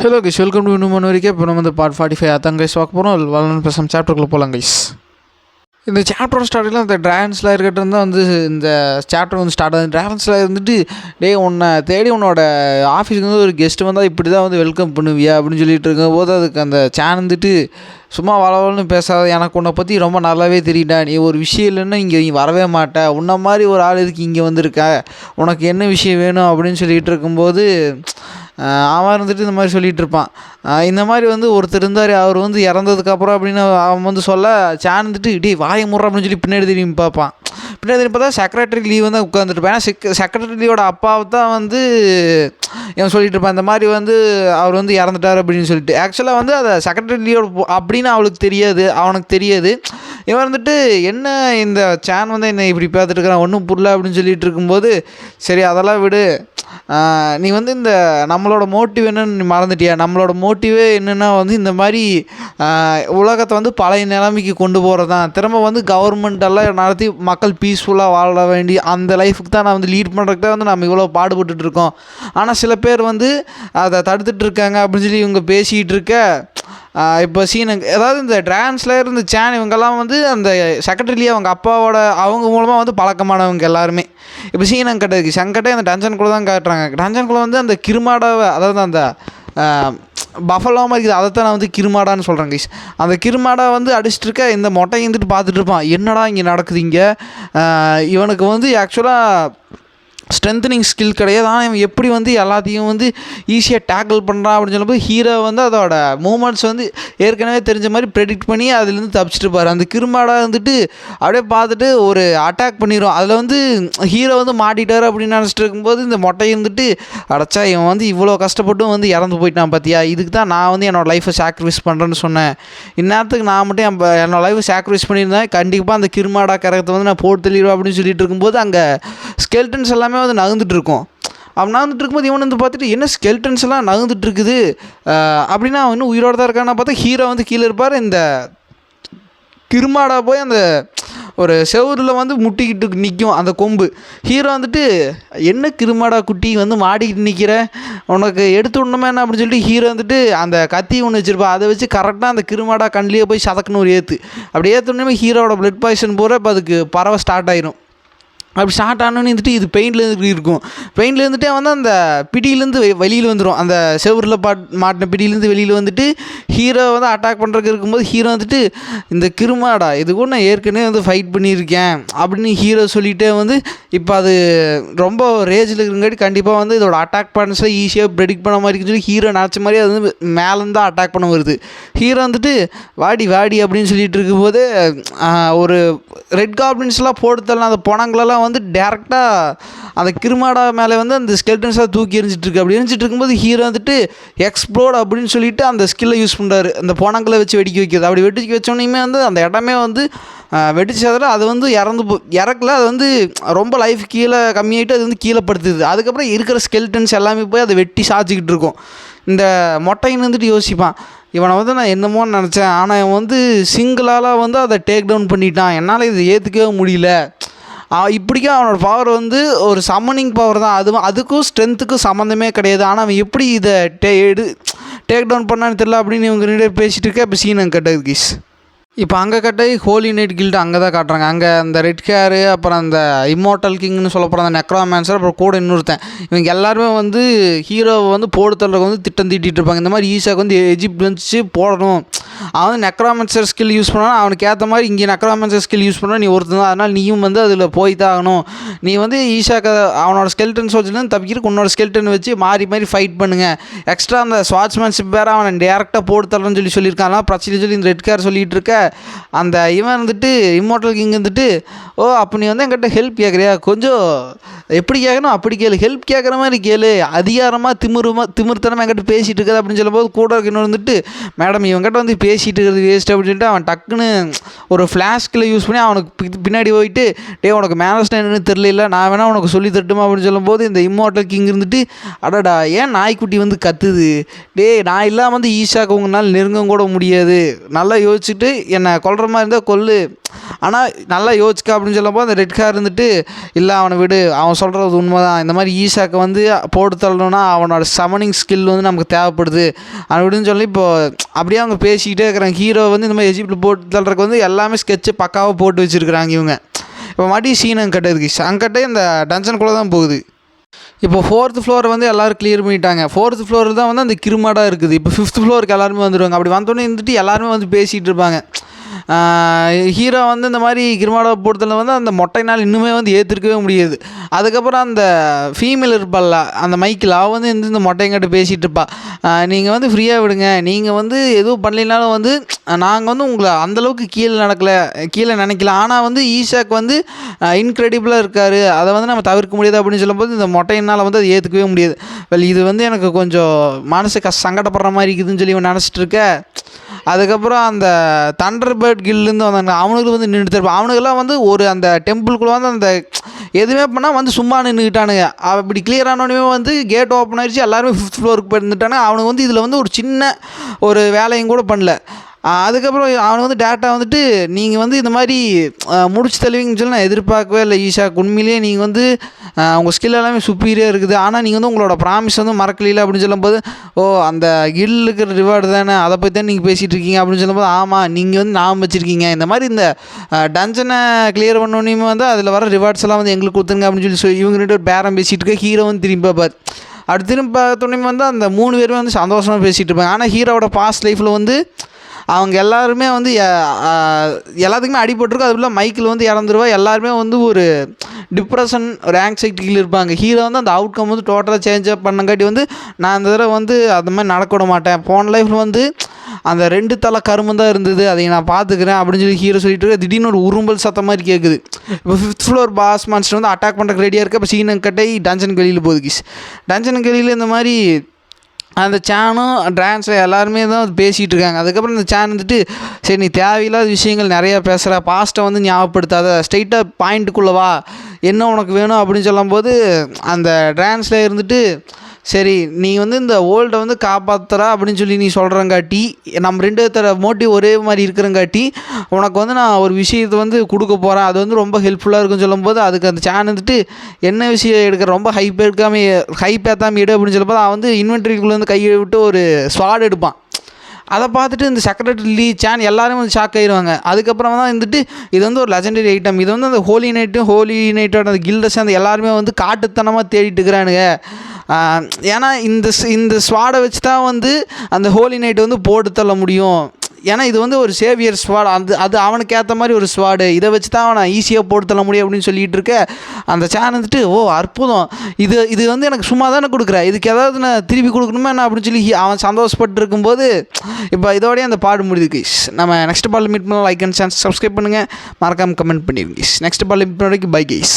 Hello guys welcome to இன்னும் ஒன்று வரைக்கும் இப்போ நம்ம வந்து பார்ட் ஃபார்ட்டி ஃபைவ் அதான் கைஸ் பார்க்க போகிறோம் வளர்ந்து பேசாமல் சாப்டருக்குள்ளே போகலாம் கைஸ் இந்த சாப்டர் ஸ்டார்டிங்கில் அந்த ட்ராகன்ஸில் இருக்கட்டும் தான் வந்து இந்த சாப்டர் வந்து ஸ்டார்ட் ஆகுது. ட்ராகன்ஸில் இருந்துட்டு டேய் உன்னை தேடி உன்னோட ஆஃபீஸுக்கு வந்து ஒரு கெஸ்ட் வந்தால் இப்படி தான் வந்து வெல்கம் பண்ணுவியா அப்படின்னு சொல்லிட்டு இருக்கும்போது அதுக்கு அந்த சேன் வந்துட்டு சும்மா வளவலன்னு பேசாத. எனக்கு உன்னை பற்றி ரொம்ப நல்லாவே தெரியுடா நீ ஒரு விஷயம் இல்லைன்னா இங்கே நீ வரவே மாட்ட. உன்ன மாதிரி ஒரு ஆள் இதுக்கு இங்கே வந்திருக்க? உனக்கு என்ன விஷயம் வேணும்? அப்படின்னு சொல்லிகிட்டு இருக்கும்போது அவன் இருந்துட்டு இந்த மாதிரி சொல்லிகிட்டு இருப்பான். இந்த மாதிரி வந்து ஒருத்தர் இருந்தார் அவர் வந்து இறந்ததுக்கப்புறம் அப்படின்னு அவன் வந்து சொல்ல சேன் வந்துட்டு டேய் வாயை முறை அப்படின்னு சொல்லி பின்னாடி திரும்பி பார்ப்பான். பின்னாடி திரும்பி பார்த்தா செக்ரட்டரி லீவ் வந்து உட்காந்துருப்பேன் ஏன்னா செக் செக்ரட்டரி லீவோட அப்பாவை தான் வந்து இவன் சொல்லிட்டு இருப்பான். இந்த மாதிரி வந்து அவர் வந்து இறந்துட்டார் அப்படின்னு சொல்லிட்டு. ஆக்சுவலாக வந்து அதை செக்ரட்டரி லீவோட அப்படின்னு அவளுக்கு தெரியாது. அவனுக்கு தெரியாது. இவன் வந்துட்டு என்ன இந்த சேன் வந்து என்னை இப்படி பார்த்துட்டு இருக்கிறான் ஒன்றும் புரியல அப்படின்னு சொல்லிட்டு இருக்கும்போது சரி அதெல்லாம் விடு. நீ வந்து இந்த நம்மளோட மோட்டிவ் என்னன்னு நீ மறந்துட்டியா? நம்மளோட மோட்டிவே என்னென்னா வந்து இந்த மாதிரி உலகத்தை வந்து பழைய நிலைமைக்கு கொண்டு போகிறது தான் திரும்ப வந்து கவர்மெண்டெல்லாம் நடத்தி மக்கள் பீஸ்ஃபுல்லாக வாழ வேண்டி அந்த லைஃபுக்கு தான் நான் வந்து லீட் பண்ணுறதுக்கு தான் வந்து நம்ம இவ்வளோ பாடுபட்டுட்ருக்கோம் ஆனால் சில பேர் வந்து அதை தடுத்துட்ருக்காங்க அப்படின்னு சொல்லி இவங்க பேசிகிட்டு இருக்க இப்போ சீனுக்கு அதாவது இந்த ட்ரான்ஸில் இருந்த சேன் இவங்கெல்லாம் வந்து அந்த செக்ரட்டரிலேயே அவங்க அப்பாவோட அவங்க மூலமாக வந்து பழக்கமானவங்க எல்லாருமே. இப்போ சீனங் கட்டதுக்கு சங்கட்டே அந்த டஞ்சன் குழு தான் காட்டுறாங்க. டஞ்சனுக்குள்ளே வந்து அந்த கிருமாடாவை அதாவது அந்த பஃபலோ மாதிரி இருக்குது. அதை தான் நான் வந்து கிருமாடான்னு சொல்கிறேன் கைஸ் அந்த கிருமாடா வந்து அடிச்சுட்டு இருக்க இந்த மொட்டை இருந்துட்டு பார்த்துட்டு இருப்பான். என்னடா இங்கே நடக்குது இங்கே? இவனுக்கு வந்து ஆக்சுவலாக ஸ்ட்ரென்த்தனிங் ஸ்கில் கிடையாது. ஆனால் இவன் எப்படி வந்து எல்லாத்தையும் வந்து ஈஸியாக டேக்கிள் பண்ணுறான் அப்படின்னு சொல்லும்போது ஹீரோ வந்து அதோட மூமெண்ட்ஸ் வந்து ஏற்கனவே தெரிஞ்ச மாதிரி ப்ரெடிக்ட் பண்ணி அதுலேருந்து தப்பிச்சிட்டு பாரு அந்த கிருமாடா வந்துட்டு அப்படியே பார்த்துட்டு ஒரு அட்டாக் பண்ணிடும் அதில் வந்து ஹீரோ வந்து மாட்டிட்டார் அப்படின்னு நினச்சிட்டு இருக்கும்போது இந்த மொட்டை இருந்துட்டு அடைச்சா இவன் வந்து இவ்வளோ கஷ்டப்பட்டும் வந்து இறந்து போயிட்டான் பார்த்தியா இதுக்கு தான் நான் வந்து என்னோடய லைஃப்பை சாக்ரிஃபைஸ் பண்ணுறேன்னு சொன்னேன். இந்நேரத்துக்கு நான் மட்டும் என் என்னோடய என்னோட லைஃப்பை சாக்ரிஃபைஸ் பண்ணியிருந்தேன். கண்டிப்பாக அந்த கிருமாடா கரகத்தை வந்து நான் போட்டு தள்ளிடுவேன் அப்படின்னு சொல்லிட்டு இருக்கும்போது அங்கே ஸ்கெல்டன்ஸ் எல்லாமே வந்து நகர்ந்துட்டு இருக்கும் அவன் நகர்ந்துட்டு இருக்கும்போது இவன் வந்து பார்த்துட்டு என்ன ஸ்கெல்டன்ஸ் எல்லாம் நகர்ந்துட்டு இருக்குது அப்படின்னா அவன் இன்னும் உயிரோட தான் இருக்கான்னா பார்த்தா ஹீரோ வந்து கீழே இருப்பார். இந்த கிருமாடா போய் அந்த ஒரு செவுரில் வந்து முட்டிக்கிட்டு நிற்கும் அந்த கொம்பு. ஹீரோ வந்துட்டு என்ன கிருமாடா குட்டி வந்து மாடிக்கிட்டு நிற்கிற உனக்கு எடுத்து விடணுமே என்ன? அப்படின்னு சொல்லிட்டு ஹீரோ வந்துட்டு அந்த கத்தி ஒன்று வச்சுருப்பா. அதை வச்சு கரெக்டாக அந்த கிருமாடா கண்லேயே போய் சதக்குன்னு ஒரு ஏற்று அப்படி ஏற்றுனே ஹீரோவோட பிளட் பாய்சன் போகிற இப்போ அதுக்கு பறவை ஸ்டார்ட் ஆயிரும். அப்படி ஸ்டார்ட் ஆனோன்னு வந்துட்டு இது பெயிண்ட்லேருந்து இருக்கும். பெயிண்ட்லேருந்துட்டே வந்து அந்த பிடியிலேருந்து வெளியில் வந்துடும் அந்த செவரில் பாட் மாட்டின பிடியிலேருந்து வெளியில் வந்துட்டு ஹீரோ வந்து அட்டாக் பண்ணுறதுக்கு இருக்கும்போது ஹீரோ வந்துட்டு இந்த கிருமாடா இது கூட நான் ஏற்கனவே வந்து ஃபைட் பண்ணியிருக்கேன். அப்படின்னு ஹீரோ சொல்லிகிட்டே வந்து இப்போ அது ரொம்ப ரேஜில் இருக்கிறங்காட்டி கண்டிப்பாக வந்து இதோட அட்டாக் பண்ணஸில் ஈஸியாக ப்ரெடிக்ட் பண்ண மாதிரி இருக்குன்னு சொல்லி ஹீரோ நினச்ச மாதிரி அது வந்து மேலேருந்து தான் அட்டாக் பண்ண வருது. ஹீரோ வந்துட்டு வாடி வாடி அப்படின்னு சொல்லிட்டு இருக்கும்போது ஒரு ரெட் காப்ளின்ஸ்லாம் போட்டு தரலாம் அந்த பணங்களெல்லாம் வந்து டேரெக்டாக அந்த கிருமாடா மேலே வந்து அந்த ஸ்கெல்டன்ஸாக தூக்கி எரிஞ்சிட்டு இருக்கு அப்படி எரிஞ்சிட்டு இருக்கும்போது ஹீரோ வந்துட்டு எக்ஸ்ப்ளோட் அப்படின்னு சொல்லிட்டு அந்த ஸ்கில்லை யூஸ் பண்ணுறாரு அந்த போனங்களை வச்சு வெடிக்க வைக்கிறது. அப்படி வெடிக்க வச்சோன்னே வந்து அந்த இடமே வந்து வெடிச்சதில் அது வந்து இறந்து போ இறக்கல. அது வந்து ரொம்ப லைஃப் கீழே கம்மியாயிட்டு அது வந்து கீழே படுத்துது அதுக்கப்புறம் இருக்கிற ஸ்கெல்டன்ஸ் எல்லாமே போய் அதை வெட்டி சாச்சிக்கிட்டு இருக்கும். இந்த மொட்டைன்னு வந்துட்டு யோசிப்பான். இவனை வந்து நான் என்னமோன்னு நினச்சேன். ஆனால் இவன் வந்து சிங்கிளால் வந்து அதை டேக் டவுன் பண்ணிட்டான். என்னால் இதை ஏற்றுக்கவே முடியல. இப்படிக்கே இப்படிக்கும் அவனோட பவர் வந்து ஒரு சம்மனிங் பவர் தான். அதுவும் அதுக்கும் ஸ்ட்ரென்த்துக்கும் சம்மந்தமே கிடையாது. ஆனால் அவன் எப்படி இதை டே எடு டேக் டவுன் பண்ணான்னு தெரியல அப்படின்னு இவங்க ரெண்டு பேசிகிட்டு இருக்க. இப்போ சீன் கட்டது கீஸ் இப்போ அங்கே கட்டாய் ஹோலி நைட் கில்டு அங்கே தான் காட்டுறாங்க. அங்கே அந்த ரெட் கேரு அப்புறம் அந்த இம்மோட்டல் கிங்னு சொல்ல போகிற அந்த நெக்ரோமேன்சர் அப்புறம் கூட இன்னொருத்தன். இவங்க எல்லாருமே வந்து ஹீரோவை வந்து போடு தள்ளுறதுக்கு வந்து திட்டம் தீட்டிட்டு இருப்பாங்க. இந்த மாதிரி ஈஸாக்கு வந்து எஜிப்ட் வந்துச்சு போடணும். அவன் வந்து நெக்ராமன்சர் ஸ்கில் யூஸ் பண்ணான் அவனுக்கு ஏற்ற மாதிரி இங்கே நெக்ராமன்சர் ஸ்கில் யூஸ் பண்ணால் நீ ஒருத்தன் தான். அதனால் நீயும் வந்து அதில் போய் தான் ஆகணும். நீ வந்து ஈஷாக்க அவனோட ஸ்கெல்டன் சோச்சிலேருந்து தப்பிக்கிறதுக்கு உன்னோட ஸ்கெல்டன் வச்சு மாறி மாறி ஃபைட் பண்ணுங்க. எக்ஸ்ட்ரா அந்த ஸ்வாட்ச்மேன்ஷிப் வேறு அவனை டேரெக்டாக போட்டு தரணும்னு சொல்லி சொல்லியிருக்கான் பிரச்சனை சொல்லி இந்த ரெட் கார் சொல்லிகிட்டு இருக்க. அந்த இவன் வந்துட்டு இம்மோட்டல் கிங் வந்துட்டு ஓ அப்போ நீ வந்து என்கிட்ட ஹெல்ப் கேட்குறியா கொஞ்சம் எப்படி கேட்கணும் அப்படி கேளு. ஹெல்ப் கேட்குற மாதிரி கேளு. அதிகாரமாக திமிருமா திமிர்த்தனமாக என்கிட்ட பேசிகிட்டு இருக்காது அப்படின்னு சொல்லும்போது கூட இருக்க வந்துட்டு மேடம் இவங்ககிட்ட வந்து பேசிகிட்டு இருக்கிறது வேஸ்ட் அப்படின்னு சொல்லிட்டு அவன் டக்குன்னு ஒரு ஃப்ளாஸ்கில் யூஸ் பண்ணி அவனுக்கு பின்னாடி போயிட்டு டே உனக்கு மேனஸ்னா என்னன்னு தெரியல நான் வேணால் உனக்கு சொல்லி தட்டுமா அப்படின்னு சொல்லும்போது இந்த இம்மோட்டல் கிங் இருந்துட்டு அடடா ஏன் நாய்க்குட்டி வந்து கத்துது? டேய் நான் இல்லாமல் வந்து ஈஷாக்கு உங்களால் நெருங்க கூட முடியாது. நல்லா யோசிச்சுட்டு என்னை கொல்ற மாதிரி இருந்தால் கொல்லு. ஆனால் நல்லா யோசிக்க அப்படின்னு சொல்லும்போது அந்த ரெட் கார் இருந்துட்டு இல்லை அவனை விடு. அவன் சொல்கிறது உண்மை தான் இந்த மாதிரி ஈஷாக்கு வந்து போட்டு தள்ளணும்னா அவனோட சமனிங் ஸ்கில் வந்து நமக்கு தேவைப்படுது. அப்படின்னு சொல்லி இப்போது அப்படியே அவங்க பேசிக்கிட்டே இருக்கிறாங்க. ஹீரோ வந்து இந்த மாதிரி எஜிப்டில் போட்டு தள்ளுறதுக்கு வந்து எல்லாமே ஸ்கெட்சு பக்காவாக போட்டு வச்சுருக்குறாங்க இவங்க. இப்போ மறுபடியும் சீனம் கட்டதுக்கு சங்கட்டே அங்கிட்ட இந்த டஞ்சனுக்குள்ளே தான் போகுது. இப்போ ஃபோர்த் ஃப்ளோர் வந்து எல்லோரும் கிளியர் பண்ணிட்டாங்க. ஃபோர்த்து ஃப்ளோரில் தான் வந்து அந்த கிருமாடாக இருக்குது. இப்போ ஃபிஃப்த் ஃப்ளோருக்கு எல்லாருமே வந்துடுவாங்க அப்படி வந்தோடனே இருந்துட்டு எல்லாருமே வந்து பேசிகிட்டு இருப்பாங்க. ஹீரோ வந்து இந்த மாதிரி கிருமாடா போடுறதுல வந்து அந்த மொட்டைனால் இன்னுமே வந்து ஏற்றுக்கவே முடியாது. அதுக்கப்புறம் அந்த ஃபீமேல் இருப்பாள்ல அந்த மைக்கில் அவள் வந்து இந்த இந்த மொட்டைங்கிட்ட பேசிகிட்டு இருப்பா. நீங்கள் வந்து ஃப்ரீயாக விடுங்க. நீங்கள் வந்து எதுவும் பண்ணலனாலும் வந்து நாங்கள் வந்து உங்களை அந்தளவுக்கு கீழே நடக்கல கீழே நினைக்கல. ஆனால் வந்து ஈஷாக்கு வந்து இன்க்ரெடிபிளாக இருக்கார். அதை வந்து நம்ம தவிர்க்க முடியாது அப்படின்னு சொல்லும்போது இந்த மொட்டையினால் வந்து அது ஏற்றுக்கவே முடியாது. வெல் இது வந்து எனக்கு கொஞ்சம் மனசு கஷ்ட சங்கடப்படுற மாதிரி இருக்குதுன்னு சொல்லி நினச்சிட்டு இருக்க. அதுக்கப்புறம் அந்த தண்டர் பேர்ட் கில்லேருந்து வந்தாங்க அவனுக்கு வந்து நின்றுட்டு இருப்பான். அவனுக்கெல்லாம் வந்து ஒரு அந்த டெம்பிள்குள்ளே வந்து அந்த எதுவுமே பண்ணால் வந்து சும்மா நின்றுக்கிட்டானுங்க அப்படி கிளியர் ஆனோடனே வந்து கேட் ஓப்பன் ஆகிடுச்சு எல்லாருமே ஃபிஃப்த் ஃப்ளோருக்கு போயிருந்துட்டானுங்க. அவனுக்கு வந்து இதில் வந்து ஒரு சின்ன ஒரு வேலையும் கூட பண்ணல. அதுக்கப்புறம் அவனுக்கு வந்து டேட்டா வந்துட்டு நீங்கள் வந்து இந்த மாதிரி முடிச்சு தள்ளுவீங்கன்னு சொல்லி நான் எதிர்பார்க்கவே இல்லை ஈஷா. உண்மையிலேயே நீங்கள் வந்து உங்கள் ஸ்கில் எல்லாமே சுப்பீரியர் இருக்குது. ஆனால் நீங்கள் வந்து உங்களோட ப்ராமிஸ் வந்து மறக்கலையில அப்படின்னு சொல்லும்போது ஓ அந்த கில்லுக்கு ரிவார்டு தானே அதை பற்றி தான் நீங்கள் பேசிகிட்டு இருக்கீங்க அப்படின்னு சொல்லும்போது ஆமாம் நீங்கள் வந்து நாம் வச்சுருக்கீங்க. இந்த மாதிரி இந்த டஞ்சனை கிளியர் பண்ணோன்னே வந்து அதில் வர ரிவார்ட்ஸ் எல்லாம் வந்து எங்களுக்கு கொடுத்துருங்க அப்படின்னு சொல்லி சொல்லி இவங்க ரெண்டு பேரம் பேசிகிட்டு இருக்க ஹீரோ வந்து திரும்பி பார்ப்பார் அடுத்து திரும்ப பார்த்தோன்னே வந்து அந்த மூணு பேருமே வந்து சந்தோஷமாக பேசிகிட்டு இருப்பாங்க. ஆனால் ஹீரோவோட பாஸ்ட் லைஃப்பில் வந்து அவங்க எல்லாருமே வந்து எல்லாத்துக்குமே அடிபட்டிருக்கும் அதுக்குள்ள மைக்கில் வந்து இறந்துருவா. எல்லாருமே வந்து ஒரு டிப்ரெஷன் ஒரு ஆங்ஸைட்டியில் இருப்பாங்க. ஹீரோ வந்து அந்த அவுட்கம் வந்து டோட்டலாக சேஞ்ச் அப் பண்ணங்காட்டி வந்து நான் இந்த தடவை வந்து அந்த மாதிரி நடக்க விட மாட்டேன். போன லைஃப்பில் வந்து அந்த ரெண்டு தலை கருமம் தான் இருந்தது. அதை நான் பார்த்துக்கிறேன் அப்படின்னு சொல்லி ஹீரோ சொல்லிட்டு திடீர்னு ஒரு உரும்பல் சத்தம் மாதிரி கேட்குது இப்போ ஃபிஃப்த் ஃப்ளோர் பாஸ் மான்ஸ்டர் வந்து அட்டாக் பண்ணுறதுக்கு ரெடியாக இருக்க. இப்போ சீனன் கட்டை டஞ்சன் கலியில் போகுது கிஸ். டஞ்சன் கலியில் இந்த மாதிரி அந்த சேனும் ட்ரான்ஸ் எல்லாருமே தான் பேசிகிட்டு இருக்காங்க. அதுக்கப்புறம் இந்த சேன் வந்துட்டு சரி நீ தேவையில்லாத விஷயங்கள் நிறையா பேசுகிற பாஸ்ட்டை வந்து ஞாபகப்படுத்தாத ஸ்ட்ரைட்டாக பாயிண்ட்டுக்குள்ளே வா. என்ன உனக்கு வேணும் அப்படின்னு சொல்லும்போது அந்த ட்ரான்ஸில் இருந்துட்டு சரி நீ வந்து இந்த ஓல்டை வந்து காப்பாற்றுறா அப்படின்னு சொல்லி நீ சொல்கிறங்காட்டி நம்ம ரெண்டு பேர்த்தோட மோட்டிவ் ஒரே மாதிரி இருக்கிறங்காட்டி உனக்கு வந்து நான் ஒரு விஷயத்தை வந்து கொடுக்க போகிறேன் அது வந்து ரொம்ப ஹெல்ப்ஃபுல்லாக இருக்குன்னு சொல்லும்போது அதுக்கு அந்த சேன் வந்துட்டு என்ன விஷயம் எடுக்கிற ரொம்ப ஹைப் எடுக்காம ஹைப் ஏற்றாம எடு அப்படின்னு சொல்லும்போது அவன் வந்து இன்வென்ட்ரிக்குள்ளே வந்து கையை விட்டு ஒரு ஸ்வாட் எடுப்பான். அதை பார்த்துட்டு இந்த செக்ரட்டரி லீ சேன் எல்லாரும் வந்து ஷாக் ஆயிடுவாங்க அதுக்கப்புறம் தான் வந்துட்டு இது வந்து ஒரு லெஜண்டரி ஐட்டம் இது வந்து அந்த ஹோலி நைட்டும் ஹோலி நைட்டோட அந்த கில்டஸ் அந்த எல்லாருமே வந்து காட்டுத்தனமாக தேடிட்டு இருக்கிறானுங்க. ஏன்னா இந்த ஸ்- இந்த ஸ்வாடை வச்சு தான் வந்து அந்த ஹோலி நைட் வந்து போட்டு தள்ள முடியும். ஏன்னா இது வந்து ஒரு சேவியர் ஸ்வாட். அது அது அவனுக்கு ஏற்ற மாதிரி ஒரு ஸ்வாடு. இதை வச்சு தான் அவனை ஈஸியாக போட்டு தள்ள முடியும் அப்படின்னு சொல்லிட்டு இருக்க அந்த சேன் வந்துட்டு ஓ அற்புதம். இது இது வந்து எனக்கு சும்மா தானே கொடுக்குற? இதுக்கு ஏதாவது நான் திருப்பி கொடுக்கணுமா என்ன? அப்படின்னு சொல்லி அவன் சந்தோஷப்பட்டு இருக்கும்போது இப்போ இதோடய அந்த பாடு முடியுது நம்ம நெக்ஸ்ட் பால் மீட் பண்ணலாம் லைக் அண்ட் சேனல் சப்ஸ்கிரைப் பண்ணுங்கள் மறக்காமல் கமெண்ட் பண்ணிடுங்க நெக்ஸ்ட் பால் மீட் பண்ண வரைக்கும் பை கைஸ்